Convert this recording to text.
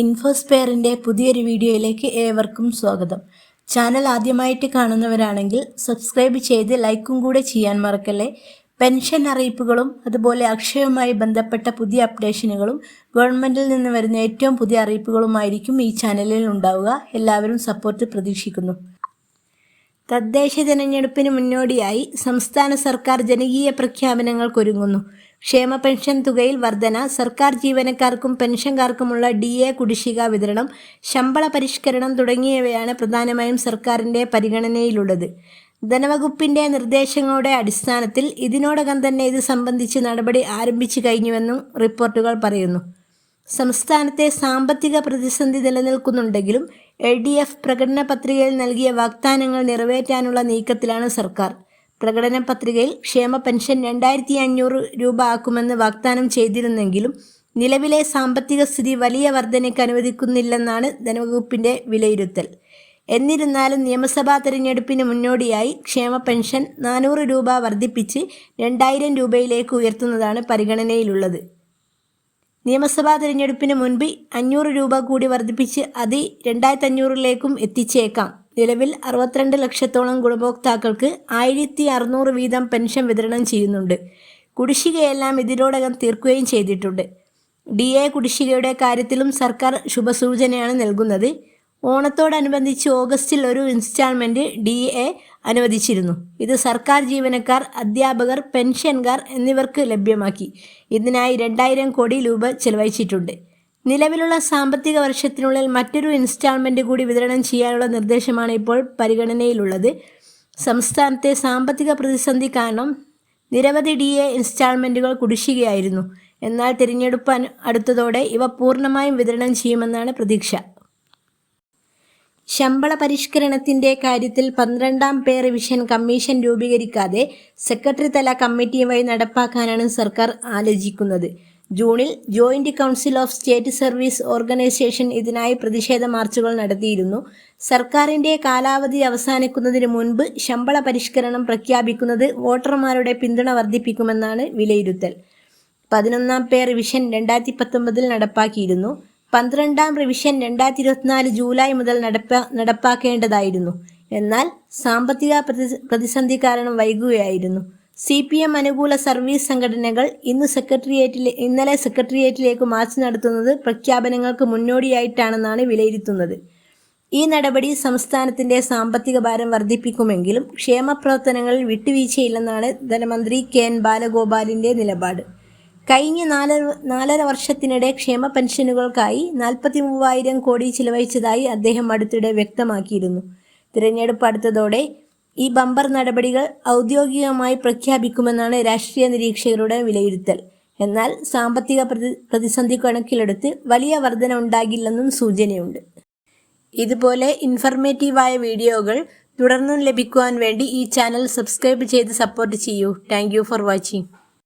ഇൻഫോസ്പെയറിന്റെ പുതിയൊരു വീഡിയോയിലേക്ക് ഏവർക്കും സ്വാഗതം. ചാനൽ ആദ്യമായിട്ട് കാണുന്നവരാണെങ്കിൽ സബ്സ്ക്രൈബ് ചെയ്ത് ലൈക്കും കൂടെ ചെയ്യാൻ മറക്കല്ലേ? പെൻഷൻ അറിയിപ്പുകളും അതുപോലെ അക്ഷയവുമായി ബന്ധപ്പെട്ട പുതിയ അപ്ഡേഷനുകളും ഗവൺമെന്റിൽ നിന്ന് വരുന്ന ഏറ്റവും പുതിയ അറിയിപ്പുകളുമായിരിക്കും ഈ ചാനലിൽ ഉണ്ടാവുക. എല്ലാവരും സപ്പോർട്ട് പ്രതീക്ഷിക്കുന്നു. തദ്ദേശ തെരഞ്ഞെടുപ്പിന് മുന്നോടിയായി സംസ്ഥാന സർക്കാർ ജനകീയ പ്രഖ്യാപനങ്ങൾക്കൊരുങ്ങുന്നു. ക്ഷേമ പെൻഷൻ തുകയിൽ വർധന സർക്കാർ ജീവനക്കാർക്കും പെൻഷൻകാർക്കുമുള്ള ഡി എ കുടിശ്ശിക വിതരണം ശമ്പള പരിഷ്കരണം തുടങ്ങിയവയാണ് പ്രധാനമായും സർക്കാരിന്റെ പരിഗണനയിലുള്ളത്. ധനവകുപ്പിന്റെ നിർദ്ദേശങ്ങളുടെ അടിസ്ഥാനത്തിൽ ഇതിനോടകം തന്നെ ഇത് സംബന്ധിച്ച് നടപടി ആരംഭിച്ചു കഴിഞ്ഞുവെന്നും റിപ്പോർട്ടുകൾ പറയുന്നു. സംസ്ഥാനത്തെ സാമ്പത്തിക പ്രതിസന്ധി നിലനിൽക്കുന്നുണ്ടെങ്കിലും എൽ ഡി എഫ് പ്രകടന പത്രികയിൽ നൽകിയ വാഗ്ദാനങ്ങൾ നിറവേറ്റാനുള്ള നീക്കത്തിലാണ് സർക്കാർ. പ്രകടന പത്രികയിൽ ക്ഷേമ പെൻഷൻ രണ്ടായിരത്തി അഞ്ഞൂറ് രൂപ ആക്കുമെന്ന് വാഗ്ദാനം ചെയ്തിരുന്നെങ്കിലും നിലവിലെ സാമ്പത്തിക സ്ഥിതി വലിയ വർധനയ്ക്ക് അനുവദിക്കുന്നില്ലെന്നാണ് ധനവകുപ്പിന്റെ വിലയിരുത്തൽ. എന്നിരുന്നാലും നിയമസഭാ തെരഞ്ഞെടുപ്പിന് മുന്നോടിയായി ക്ഷേമ പെൻഷൻ നാനൂറ് രൂപ വർദ്ധിപ്പിച്ച് രണ്ടായിരം രൂപയിലേക്ക് ഉയർത്തുന്നതാണ് പരിഗണനയിലുള്ളത്. നിയമസഭാ തെരഞ്ഞെടുപ്പിന് മുൻപ് അഞ്ഞൂറ് രൂപ കൂടി വർദ്ധിപ്പിച്ച് അത് രണ്ടായിരത്തി അഞ്ഞൂറിലേക്കും എത്തിച്ചേക്കാം. നിലവിൽ അറുപത്തിരണ്ട് ലക്ഷത്തോളം ഗുണഭോക്താക്കൾക്ക് ആയിരത്തി അറുന്നൂറ് വീതം പെൻഷൻ വിതരണം ചെയ്യുന്നുണ്ട്. കുടിശ്ശികയെല്ലാം ഇതിനോടകം തീർക്കുകയും ചെയ്തിട്ടുണ്ട്. ഡി എ കുടിശ്ശികയുടെ കാര്യത്തിലും സർക്കാർ ശുഭസൂചനയാണ് നൽകുന്നത്. ഓണത്തോടനുബന്ധിച്ച് ഓഗസ്റ്റിൽ ഒരു ഇൻസ്റ്റാൾമെന്റ് ഡി എ അനുവദിച്ചിരുന്നു. ഇത് സർക്കാർ ജീവനക്കാർ അധ്യാപകർ പെൻഷൻകാർ എന്നിവർക്ക് ലഭ്യമാക്കി. ഇതിനായി രണ്ടായിരം കോടി രൂപ ചെലവഴിച്ചിട്ടുണ്ട്. നിലവിലുള്ള സാമ്പത്തിക വർഷത്തിനുള്ളിൽ മറ്റൊരു ഇൻസ്റ്റാൾമെന്റ് കൂടി വിതരണം ചെയ്യാനുള്ള നിർദ്ദേശമാണ് ഇപ്പോൾ പരിഗണനയിലുള്ളത്. സംസ്ഥാനത്തെ സാമ്പത്തിക പ്രതിസന്ധി കാരണം നിരവധി ഡി എ ഇൻസ്റ്റാൾമെന്റുകൾ കുടിശ്ശികയായിരുന്നു. എന്നാൽ തിരഞ്ഞെടുപ്പ് അടുത്തതോടെ ഇവ പൂർണമായും വിതരണം ചെയ്യുമെന്നാണ് പ്രതീക്ഷ. ശമ്പള പരിഷ്കരണത്തിന്റെ കാര്യത്തിൽ പന്ത്രണ്ടാം പേ റിവിഷൻ കമ്മീഷൻ രൂപീകരിക്കാതെ സെക്രട്ടറി തല കമ്മിറ്റി വഴി നടപ്പാക്കാനാണ് സർക്കാർ ആലോചിക്കുന്നത്. ജൂണിൽ joint council of state service organisation ഇതിനായി പ്രതിഷേധ മാർച്ചുകൾ നടത്തിയിരുന്നു. സർക്കാരിന്റെ കാലാവധി അവസാനിക്കുന്നതിന് മുൻപ് ശമ്പള പരിഷ്കരണം പ്രഖ്യാപിക്കുന്നത് വോട്ടർമാരുടെ പിന്തുണ വർദ്ധിപ്പിക്കുമെന്നാണ് വിലയിരുത്തൽ. പതിനൊന്നാം പേ റിവിഷൻ രണ്ടായിരത്തി പത്തൊമ്പതിൽ നടപ്പാക്കിയിരുന്നു. പന്ത്രണ്ടാം റിവിഷൻ രണ്ടായിരത്തി ഇരുപത്തിനാല് ജൂലൈ മുതൽ നടപ്പ നടപ്പാക്കേണ്ടതായിരുന്നു. എന്നാൽ സാമ്പത്തിക പ്രതിസന്ധി കാരണം വൈകുകയായിരുന്നു. സി പി എം അനുകൂല സർവീസ് സംഘടനകൾ ഇന്ന് സെക്രട്ടേറിയറ്റിലെ ഇന്നലെ സെക്രട്ടേറിയറ്റിലേക്ക് മാർച്ച് നടത്തുന്നത് പ്രഖ്യാപനങ്ങൾക്ക് മുന്നോടിയായിട്ടാണെന്നാണ് വിലയിരുത്തുന്നത്. ഈ നടപടി സംസ്ഥാനത്തിന്റെ സാമ്പത്തിക ഭാരം വർദ്ധിപ്പിക്കുമെങ്കിലും ക്ഷേമപ്രവർത്തനങ്ങളിൽ വിട്ടുവീഴ്ചയില്ലെന്നാണ് ധനമന്ത്രി കെ എൻ ബാലഗോപാലിന്റെ നിലപാട്. കഴിഞ്ഞ നാല് നാലര വർഷത്തിനിടെ ക്ഷേമ പെൻഷനുകൾക്കായി നാൽപ്പത്തി മൂവായിരം കോടി ചിലവഴിച്ചതായി അദ്ദേഹം അടുത്തിടെ വ്യക്തമാക്കിയിരുന്നു. തിരഞ്ഞെടുപ്പ് അടുത്തതോടെ ഈ ബമ്പർ നടപടികൾ ഔദ്യോഗികമായി പ്രഖ്യാപിക്കുമെന്നാണ് രാഷ്ട്രീയ നിരീക്ഷകരുടെ വിലയിരുത്തൽ. എന്നാൽ സാമ്പത്തിക പ്രതി പ്രതിസന്ധി കണക്കിലെടുത്ത് വലിയ വർധന ഉണ്ടാകില്ലെന്നും സൂചനയുണ്ട്. ഇതുപോലെ ഇൻഫർമേറ്റീവായ വീഡിയോകൾ തുടർന്നും ലഭിക്കുവാൻ വേണ്ടി ഈ ചാനൽ സബ്സ്ക്രൈബ് ചെയ്ത് സപ്പോർട്ട് ചെയ്യൂ. Thank for watching.